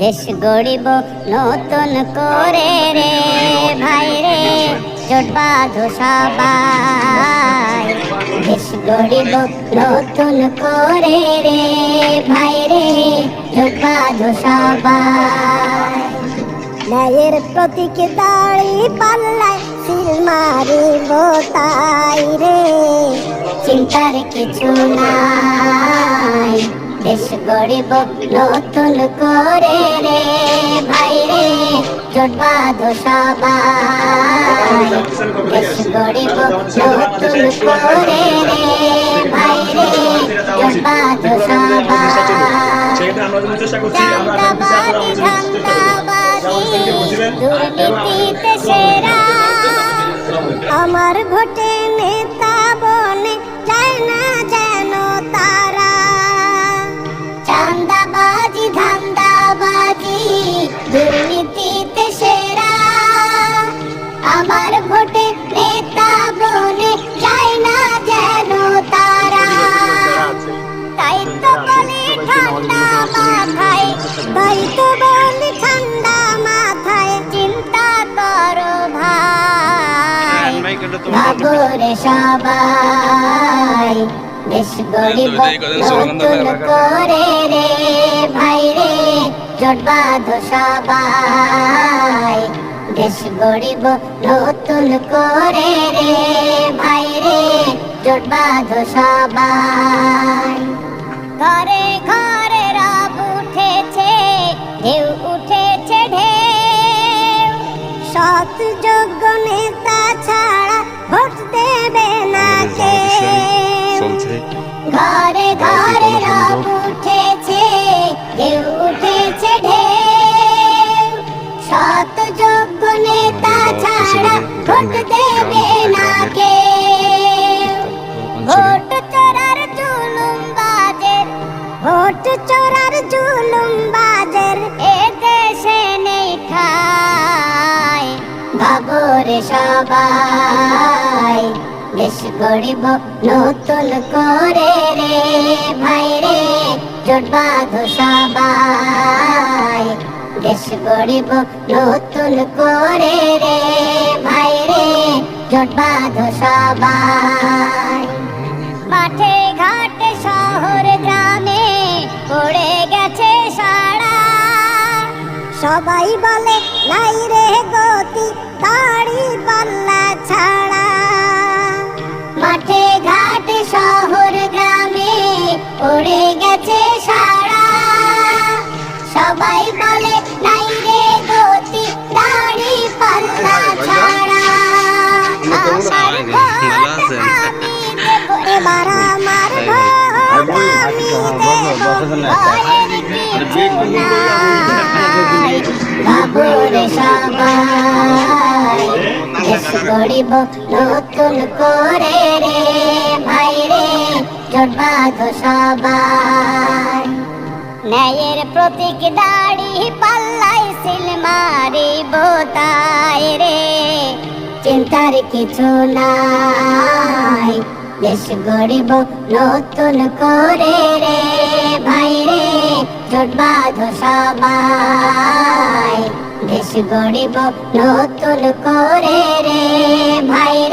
দেশ গড়িব নতুন করে রে ভাই রে, জোট বাঁধো সবাই। দেশ গড়িব নতুন করে রে ভাই রে, জোট বাঁধো সবাই। ন্যায়ের প্রতীক দাড়ি পাল্লায় সিল মারিব তাই রে, চিন্তার কিছু নাই। দেশ গড়িব নতুন করে রে ভাই রে জোট বাঁধো সবাই দেশ গড়িব নতুন করে রে ভাই রে জোট বাঁধো সবাই আমরা যদি ভোটে নেতা বনে যায় না যেন তারা। তাই তো বলি ঠান্ডা মাথায়, তাই তো বলি ঠান্ডা মাথায়, চিন্তা করো ভাই। ভাবরে সবাই দেশ গরিব নতুন করে রে ভাই রে, জোট বাঁধো সবাই। দেশ গরিব নতুন করে রে ভাই রে জোট বাঁধো সবাই। ঘরে ঘরে রব উঠেছে ঢেউ উঠেছে ঢেউ। সৎ যোগ্য নেতা ছাড়া ভোট দেবে না চলছে। ঘরে ঘরে রব উঠেছে ঢেউ উঠেছে ঢেউ। সৎ নেতা ছাড়া ভোট দেবে না কেউ ভোট চোরার জুলুম বাজের, ভোট চোরার জুলুম বাজের, এ দেশে নেই ঠাই। ভাবরে সবাই দেশ গড়িব, নতুন করে রে ভাই জোট বাঁধো সবাই গড়িব নতুন করে রে, ভাই রে, জোট বাঁধো সবাই। মাঠে ঘাটে শহর গ্রামে পড়ে গেছে সারা। সবাই বলে, নাই রে গতি দাড়ি পাল্লা ছাড়া। মাঠে ঘাটে শহর গ্রামে পড়ে গেছে সারা। সবাই এবার আমার ভোট আমি দেব ভয়ের কিছু নাই বাবুরে সবাই দেশ গড়িব নতুন করে রে ভাই রে জোট বাঁধো সবাই ন্যায়ের প্রতীক দাড়ি পাল্লাই সিল মারিব তাই রে চিন্তার কিছু নাই দেশ গড়িব নতুন করে রে ভাই রে জোট বাঁধো সবাই দেশ গড়িব নতুন করে রে ভাই রে